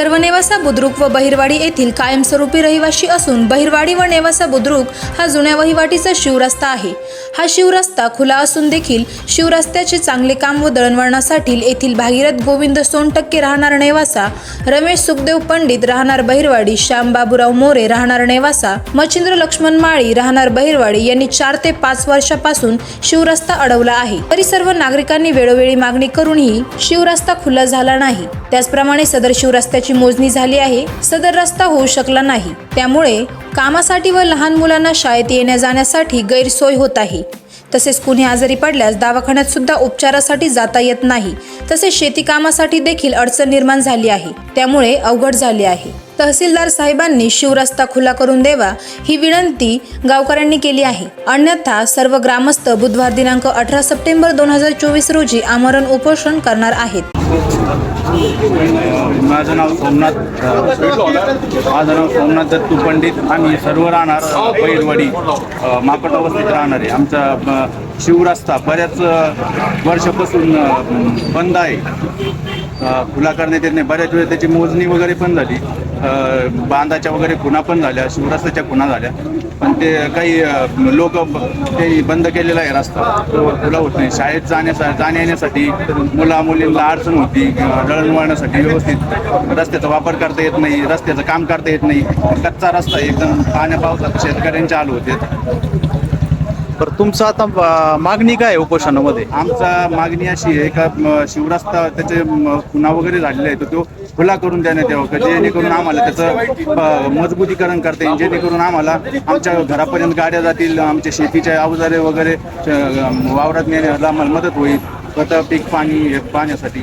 सर्व नेवासा बुद्रुक व बहिरवाडी येथील कायमस्वरूपी रहिवाशी असून बहिरवाडी व नेवासा बुद्रुक हा जुन्या वहिवाटीचा शिवरस्ता आहे. हा शिवरस्ता खुला असून देखील शिवरस्त्याचे चांगले काम व दळणवळणासाठी येथील भागीरथ गोविंद सोनटक्के राहणार नेवासा रमेश सुखदेव पंडित राहणार बहिरवाडी श्याम बाबूराव मोरे राहणार नेवासा मच्छिंद्र लक्ष्मण माळी राहणार बहिरवाडी यांनी चार ते पाच वर्षापासून शिवरस्ता अडवला आहे. तरी सर्व नागरिकांनी वेळोवेळी मागणी करूनही शिवरस्ता खुला झाला नाही. त्याचप्रमाणे सदर शिवरस्त्याची मोजणी झाली आहे. सदर रस्ता होऊ शकला नाही. त्यामुळे कामासाठी व लहान मुलांना शाळेत येण्या जाण्यासाठी गैरसोय होत आहे. तसेच कुणी आजारी पडल्यास दवाखान्यात सुद्धा उपचारासाठी जाता येत नाही. तसेच शेतीकामासाठी देखील अडचण निर्माण झाली आहे. त्यामुळे अवघड झाले आहे. तहसीलदार साहेबांनी शिवरस्ता खुला करून द्यावा ही विनंती गावकऱ्यांनी केली आहे. अन्यथा सर्व ग्रामस्थ बुधवार दिनांक अठरा सप्टेंबर दोन हजार चोवीस रोजी आमरण उपोषण करणार आहेत. माझं नाव सोमनाथ माझं नाव सोमनाथ दत्तू पंडित. आम्ही सर्व राहणार अ, बैरवाडी माकड अवस्थेत राहणार आहे. आमचा शिवरस्ता बऱ्याच वर्षापासून बंद आहे. खुला करण्यात येत नाही. बऱ्याच वेळेस त्याची मोजणी वगैरे पण झाली. बांधाच्या वगैरे खुणा पण झाल्या शिवरस्त्याच्या खुणा झाल्या. पण ते काही लोक ते बंद केलेला आहे रस्ता. खुला होत नाही. शाळेत जाण्यासाठी जाण्या येण्यासाठी मुला मुलींना अडचण होती. अ, दळणवळणासाठी व्यवस्थित रस्त्याचा वापर करता येत नाही. रस्त्याचं काम करता येत नाही. कच्चा रस्ता एकदम पाण्या पावसात शेतकऱ्यांचे आलो होते. बरं तुमचं आता मागणी काय आहे उपोषणामध्ये? आमचा मागणी अशी आहे का म, शिवरस्ता त्याचे म, खुणा वगैरे झालेले आहे तर तो खुला करून देण्यात यावं का? जेणेकरून आम्हाला त्याचं अ, मजबूतीकरण करता येईल. जेणेकरून आम्हाला आमच्या घरापर्यंत गाड्या जातील आमच्या शेतीचे अवजारे वगैरे अ, वावरात नेण्याला आम्हाला मदत होईल. स्वतः पीक पाणी पाण्यासाठी.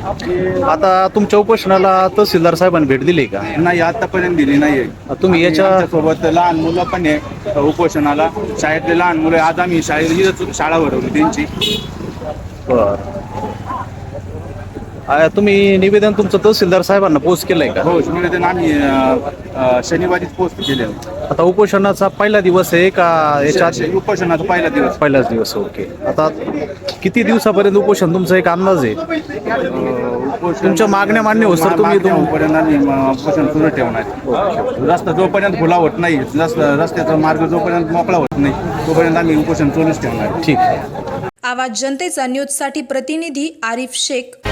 आता तुमच्या उपोषणाला तहसीलदार साहेबांनी भेट दिली का? नाही आतापर्यंत दिली नाहीये. तुम्ही याच्या- सोबत लहान मुलं पण आहे उपोषणाला. शाळेतले लहान मुलं आज आम्ही शाळेत शाळा भरवली त्यांची. बरं. तुम्ही निवेदन तुमचं तहसीलदार साहेबांना पोस्ट केलंय का? हो निवेदन आम्ही शनिवारीच पोस्ट केले आता उपोषणाचा पहिला दिवस आहे का याच्या आधी? उपोषणाचा पहिला दिवस. पहिलाच दिवस ओके. आता किती दिवसापर्यंत उपोषण तुमचा एक अंदाज आहे? उपोषण तुमच्या मागण्या मान्य होत सर तुम्ही तुम- पर्यंत आम्ही म, उपोषण सुरू ठेवणार रस्ता जोपर्यंत खुला होत नाही रस्ता रस्त्याचा मार्ग जोपर्यंत मोकळा होत नाही तोपर्यंत आम्ही उपोषण सुरूच ठेवणार ठीक आहे. आवाज जनतेचा न्यूजसाठी प्रतिनिधी आरिफ शेख.